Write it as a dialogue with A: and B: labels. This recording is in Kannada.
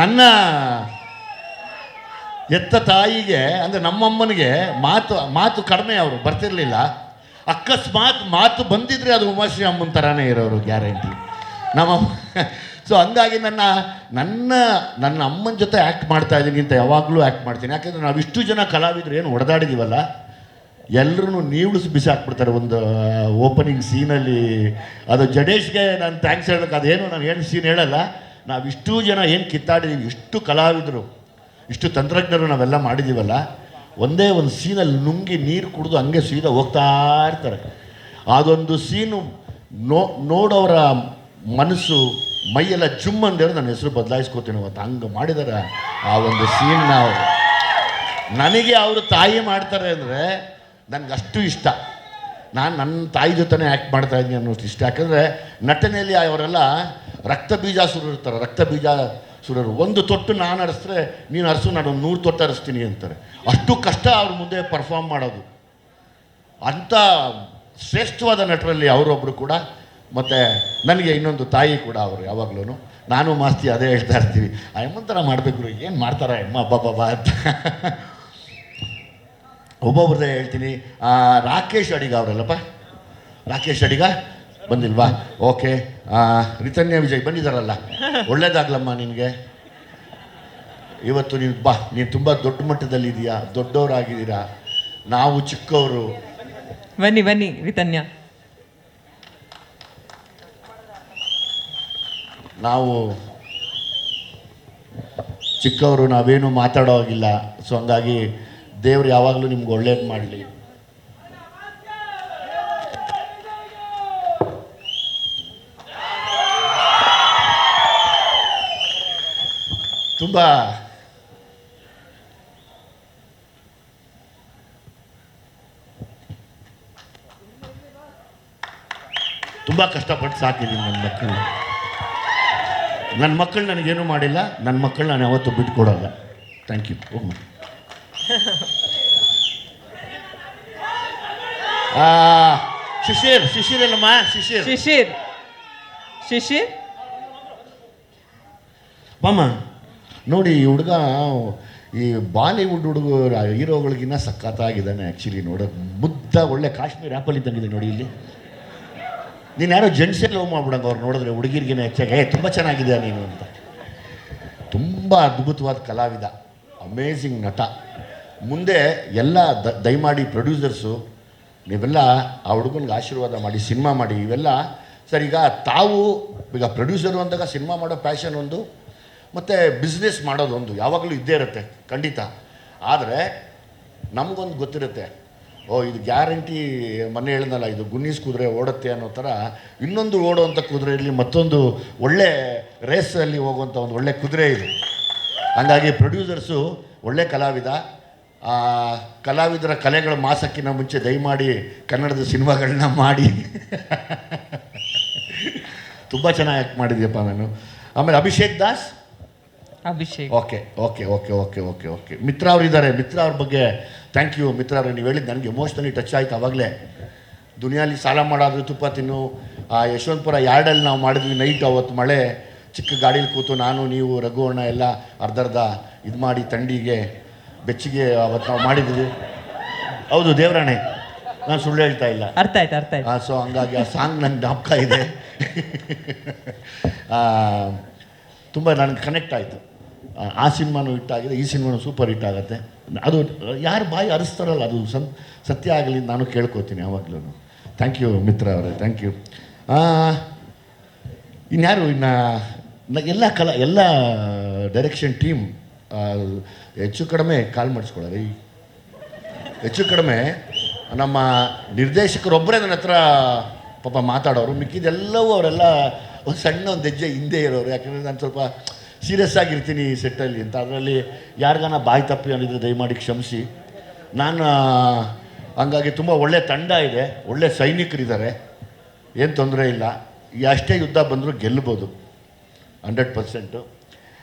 A: ನನ್ನ ಎತ್ತ ತಾಯಿಗೆ, ಅಂದರೆ ನಮ್ಮಮ್ಮನಿಗೆ ಮಾತು ಮಾತು ಕಡಿಮೆ ಅವರು, ಬರ್ತಿರಲಿಲ್ಲ. ಅಕಸ್ಮಾತ್ ಮಾತು ಬಂದಿದ್ರೆ ಅದು ಉಮಾಶ್ರೀ ಅಮ್ಮನ ಥರನೇ ಇರೋರು, ಗ್ಯಾರಂಟಿ. ನಮ್ಮ ಸೊ ಹಂಗಾಗಿ ನನ್ನ ನನ್ನ ನನ್ನ ಅಮ್ಮನ ಜೊತೆ ಆ್ಯಕ್ಟ್ ಮಾಡ್ತಾ ಇದ್ದೀನಿ ಅಂತ ಯಾವಾಗಲೂ ಆ್ಯಕ್ಟ್ ಮಾಡ್ತೀನಿ. ಯಾಕೆಂದರೆ ನಾವು ಇಷ್ಟು ಜನ ಕಲಾವಿದರು ಏನು ಹೊಡೆದಾಡಿದ್ದೀವಲ್ಲ ಎಲ್ಲರೂ ನೀವುಳಿಸಿ ಬಿಸಾಕ್ಬಿಡ್ತಾರೆ ಒಂದು ಓಪನಿಂಗ್ ಸೀನಲ್ಲಿ ಅದು ಜಡೇಶ್ಗೆ ನಾನು ಥ್ಯಾಂಕ್ಸ್ ಹೇಳೋಕೆ ಅದೇನು, ನಾನು ಏನು ಸೀನ್ ಹೇಳಲ್ಲ. ನಾವು ಇಷ್ಟು ಜನ ಏನು ಕಿತ್ತಾಡಿದ್ದೀವಿ ಇಷ್ಟು ಕಲಾವಿದರು, ಇಷ್ಟು ತಂತ್ರಜ್ಞರು ನಾವೆಲ್ಲ ಮಾಡಿದ್ದೀವಲ್ಲ ಒಂದೇ ಒಂದು ಸೀನಲ್ಲಿ ನುಂಗಿ ನೀರು ಕುಡಿದು ಹಂಗೆ ಸೀದಾ ಹೋಗ್ತಾ ಇರ್ತಾರೆ. ಅದೊಂದು ಸೀನು ನೋ ನೋಡೋರ ಮನಸ್ಸು, ಮೈಯೆಲ್ಲ ಜುಮ್ ಅಂದೇಳಿ ನನ್ನ ಹೆಸರು ಬದಲಾಯಿಸ್ಕೋತೀನಿ ಅವತ್ತು. ಹಂಗೆ ಮಾಡಿದಾರೆ ಆ ಒಂದು ಸೀನ್ ಅವರು ನನಗೆ ಅವರು ತಾಯಿ ಮಾಡ್ತಾರೆ ಅಂದರೆ ನನಗಷ್ಟು ಇಷ್ಟ. ನಾನು ನನ್ನ ತಾಯಿ ಜೊತೆನೇ ಆ್ಯಕ್ಟ್ ಮಾಡ್ತಾ ಇದ್ದೀನಿ ಅನ್ನೋಷ್ಟು ಇಷ್ಟ. ಯಾಕಂದರೆ ನಟನೆಯಲ್ಲಿ ಅವರೆಲ್ಲ ರಕ್ತ ಬೀಜಾಸುರರು ಇರ್ತಾರೆ ರಕ್ತ ಬೀಜ ಸುರರು. ಒಂದು ತೊಟ್ಟು ನಾನು ಅರಿಸಿದ್ರೆ ನೀನು ಅರಸು ನಾನು ಒಂದು ನೂರು ತೊಟ್ಟು ಅರಿಸ್ತೀನಿ ಅಂತಾರೆ. ಅಷ್ಟು ಕಷ್ಟ ಅವ್ರ ಮುಂದೆ ಪರ್ಫಾರ್ಮ್ ಮಾಡೋದು. ಅಂಥ ಶ್ರೇಷ್ಠವಾದ ನಟರಲ್ಲಿ ಅವರೊಬ್ಬರು ಕೂಡ, ಮತ್ತು ನನಗೆ ಇನ್ನೊಂದು ತಾಯಿ ಕೂಡ ಅವರು ಯಾವಾಗಲೂ ನಾನು ಮಾಸ್ತಿ ಅದೇ ಹೇಳ್ತಾ ಇರ್ತೀವಿ. ಆ ಹೆಮ್ಮಂತರ ಮಾಡಬೇಕು ಏನು ಮಾಡ್ತಾರೆ ಅಮ್ಮ ಬಾಬಾ ಅಂತ. ಒಬ್ಬೊಬ್ರದ್ದೇ ಹೇಳ್ತೀನಿ. ಆ, ರಾಕೇಶ್ ಅಡಿಗ ಅವರಲ್ಲಪ್ಪ? ರಾಕೇಶ್ ಅಡಿಗ? ಬಂದಿಲ್ವಾ? ಓಕೆ. ರಿತನ್ಯ ವಿಜಯ್ ಬಂದಿದ್ದಾರಲ್ಲ. ಒಳ್ಳೇದಾಗ್ಲಮ್ಮ ನಿನಗೆ. ಇವತ್ತು ನೀನು ಬಾ ನೀನು ತುಂಬ ದೊಡ್ಡ ಮಟ್ಟದಲ್ಲಿದ್ದೀಯಾ ದೊಡ್ಡವರಾಗಿದ್ದೀರಾ? ನಾವು ಚಿಕ್ಕವರು.
B: ಬನ್ನಿ ಬನ್ನಿ ರಿತನ್ಯ.
A: ನಾವು ಚಿಕ್ಕವರು ನಾವೇನು ಮಾತಾಡೋ ಹಾಗಿಲ್ಲ. ಸೊ ಹಂಗಾಗಿ ದೇವ್ರು ಯಾವಾಗಲೂ ನಿಮ್ಗೆ ಒಳ್ಳೇದು ಮಾಡಲಿ. ತುಂಬ ತುಂಬ ಕಷ್ಟಪಟ್ಟು ಸಾಕಿದ್ದೀನಿ ನನ್ನ ಮಕ್ಕಳು ನನ್ನ ಮಕ್ಕಳು ನನಗೇನು ಮಾಡಿಲ್ಲ ನನ್ನ ಮಕ್ಕಳು ನಾನು ಯಾವತ್ತೂ ಬಿಟ್ಕೊಡಲ್ಲ. ಥ್ಯಾಂಕ್ ಯು ಹೋಗಿ ಶಿಶಿರ್ ಶಿಶಿರ್ ಅಲ್ಲಮ್ಮ ಶಿಶಿರ್.
B: ಶಿಶಿರ್. ಶಿಶಿರ್?
A: ಮಾಮ ನೋಡಿ ಈ ಹುಡುಗ ಈ ಬಾಲಿವುಡ್ ಹುಡುಗ ಹೀರೋಗಳಿಗಿನ್ನ ಸಖತ್ತಾಗಿದ್ದಾನೆ ಆ್ಯಕ್ಚುಲಿ ನೋಡೋಕೆ ಮುದ್ದ ಒಳ್ಳೆ ಕಾಶ್ಮೀರ್ ಆ್ಯಪಲ್ ಇದ್ದಂಗಿದೆ ನೋಡಿ ಇಲ್ಲಿ. ನೀನು ಯಾರೋ ಜೆಂಟ್ಸೇ ಲವ್ ಮಾಡ್ಬಿಡಂಗೆ ಅವ್ರು ನೋಡಿದ್ರೆ ಹುಡುಗಿರಿಗಿನ ಹೆಚ್ಚಾಗಿ ಏ ತುಂಬ ಚೆನ್ನಾಗಿದೆ ನೀನು ಅಂತ. ತುಂಬ ಅದ್ಭುತವಾದ ಕಲಾವಿದ ಅಮೇಝಿಂಗ್ ನಟ. ಮುಂದೆ ಎಲ್ಲ ದ, ದಯಮಾಡಿ ಪ್ರೊಡ್ಯೂಸರ್ಸು ನೀವೆಲ್ಲ ಆ ಹುಡುಗನಿಗೆ ಆಶೀರ್ವಾದ ಮಾಡಿ, ಸಿನಿಮಾ ಮಾಡಿ, ಇವೆಲ್ಲ ಸರ್, ಈಗ ತಾವು ಈಗ ಪ್ರೊಡ್ಯೂಸರು ಅಂದಾಗ ಸಿನಿಮಾ ಮಾಡೋ ಪ್ಯಾಷನ್ ಒಂದು, ಮತ್ತು ಬಿಸ್ನೆಸ್ ಮಾಡೋದೊಂದು ಯಾವಾಗಲೂ ಇದ್ದೇ ಇರುತ್ತೆ, ಖಂಡಿತ. ಆದರೆ ನಮಗೊಂದು ಗೊತ್ತಿರುತ್ತೆ, ಓ, ಇದು ಗ್ಯಾರಂಟಿ ಮೊನ್ನೆ ಹೇಳಿದ್ನಲ್ಲ, ಇದು ಗುನ್ನೀಸ್ ಕುದುರೆ ಓಡುತ್ತೆ ಅನ್ನೋ ಥರ, ಇನ್ನೊಂದು ಓಡುವಂಥ ಕುದುರೆಯಲ್ಲಿ ಮತ್ತೊಂದು ಒಳ್ಳೆ ರೇಸಲ್ಲಿ ಹೋಗುವಂಥ ಒಂದು ಒಳ್ಳೆ ಕುದುರೆ ಇದು. ಹಂಗಾಗಿ ಪ್ರೊಡ್ಯೂಸರ್ಸು ಒಳ್ಳೆ ಕಲಾವಿದ ಕಲಾವಿದರ ಕಲೆಗಳ ಮಾಸಕ್ಕಿಂತ ಮುಂಚೆ ದಯಮಾಡಿ ಕನ್ನಡದ ಸಿನಿಮಾಗಳನ್ನ ಮಾಡಿ. ತುಂಬ ಚೆನ್ನಾಗಿ ಆ್ಯಕ್ಟ್ ಮಾಡಿದ್ಯಪ್ಪ ನಾನು. ಆಮೇಲೆ Abhishek Das?
B: Abhishek.
A: Okay okay okay okay okay okay. Mitra ಅವ್ರು ಇದ್ದಾರೆ ಮಿತ್ರ ಅವ್ರ ಬಗ್ಗೆ ಥ್ಯಾಂಕ್ ಯು ಮಿತ್ರ ಅವ್ರು ನೀವು ಹೇಳಿದ್ದು ನನಗೆ ಎಮೋಷ್ನಲಿ ಟಚ್ ಆಯ್ತು ಅವಾಗಲೇ. ದುನಿಯಾಲಿ ಸಾಲ ಮಾಡಾದ್ರೂ ತುಪ್ಪ ತಿನ್ನು. ಆ ಯಶವಂತಪುರ ಯಾರ್ಡಲ್ಲಿ ನಾವು ಮಾಡಿದ್ವಿ ನೈಟ್ ಅವತ್ತು ಮಳೆ. ಚಿಕ್ಕ ಗಾಡೀಲಿ ಕೂತು ನಾನು ನೀವು ರಘುವಣ್ಣ ಎಲ್ಲ ಅರ್ಧರ್ಧ ಇದು ಮಾಡಿ ತಂಡಿಗೆ ಬೆಚ್ಚಿಗೆ ಅವತ್ತು ನಾವು ಮಾಡಿದ್ವಿ ಹೌದು ದೇವರಾಣೆ. ನಾನು ಸುಳ್ಳು ಹೇಳ್ತಾ ಇಲ್ಲ.
B: ಅರ್ಥ ಆಯ್ತು ಅರ್ಥ ಆಯ್ತು.
A: ಸೊ ಹಂಗಾಗಿ ಆ ಸಾಂಗ್ ನನ್ನ ಜ್ಞಾಪಕ ಇದೆ. ತುಂಬ ನನಗೆ ಕನೆಕ್ಟ್ ಆಯಿತು. ಆ ಸಿನಿಮಾನು ಹಿಟ್ಟಾಗಿದೆ ಆಗಿದೆ ಈ ಸಿನಿಮಾನು ಸೂಪರ್ ಹಿಟ್ ಆಗುತ್ತೆ. ಅದು ಯಾರು ಬಾಯಿ ಅರಿಸ್ತಾರಲ್ಲ ಅದು ಸಂ ಸತ್ಯ ಆಗಲಿ ನಾನು ಕೇಳ್ಕೊತೀನಿ ಯಾವಾಗಲೂ ಥ್ಯಾಂಕ್ ಯು ಮಿತ್ರ ಅವರೇ ಥ್ಯಾಂಕ್ ಯು ಇನ್ಯಾರು ಇನ್ನು ಎಲ್ಲ ಕಲಾ ಎಲ್ಲ ಡೈರೆಕ್ಷನ್ ಟೀಮ್ ಹೆಚ್ಚು ಕಡಿಮೆ ಕಾಲ್ ಮಾಡಿಸ್ಕೊಳ್ಳಿ ಹೆಚ್ಚು ಕಡಿಮೆ ನಮ್ಮ ನಿರ್ದೇಶಕರೊಬ್ಬರೇ ನನ್ನ ಹತ್ರ ಪಾಪ ಮಾತಾಡೋರು, ಮಿಕ್ಕಿದೆಲ್ಲವೂ ಅವರೆಲ್ಲ ಒಂದು ಸಣ್ಣ ಒಂದು ಹೆಜ್ಜೆ ಹಿಂದೆ ಇರೋರು. ಯಾಕಂದರೆ ನಾನು ಸ್ವಲ್ಪ ಸೀರಿಯಸ್ ಆಗಿರ್ತೀನಿ ಸೆಟ್ಟಲ್ಲಿ ಅಂತ. ಅದರಲ್ಲಿ ಯಾರಿಗಾನ ಬಾಯಿ ತಪ್ಪಿ ಅನ್ನಿದ್ರೆ ದಯಮಾಡಿ ಕ್ಷಮಿಸಿ. ನಾನು ಹಂಗಾಗಿ ತುಂಬ ಒಳ್ಳೆ ತಂಡ ಇದೆ, ಒಳ್ಳೆ ಸೈನಿಕರಿದ್ದಾರೆ. ಏನು ತೊಂದರೆ ಇಲ್ಲ. ಎಷ್ಟೇ ಯುದ್ಧ ಬಂದರೂ ಗೆಲ್ಲಬೋದು ಹಂಡ್ರೆಡ್ ಪರ್ಸೆಂಟು.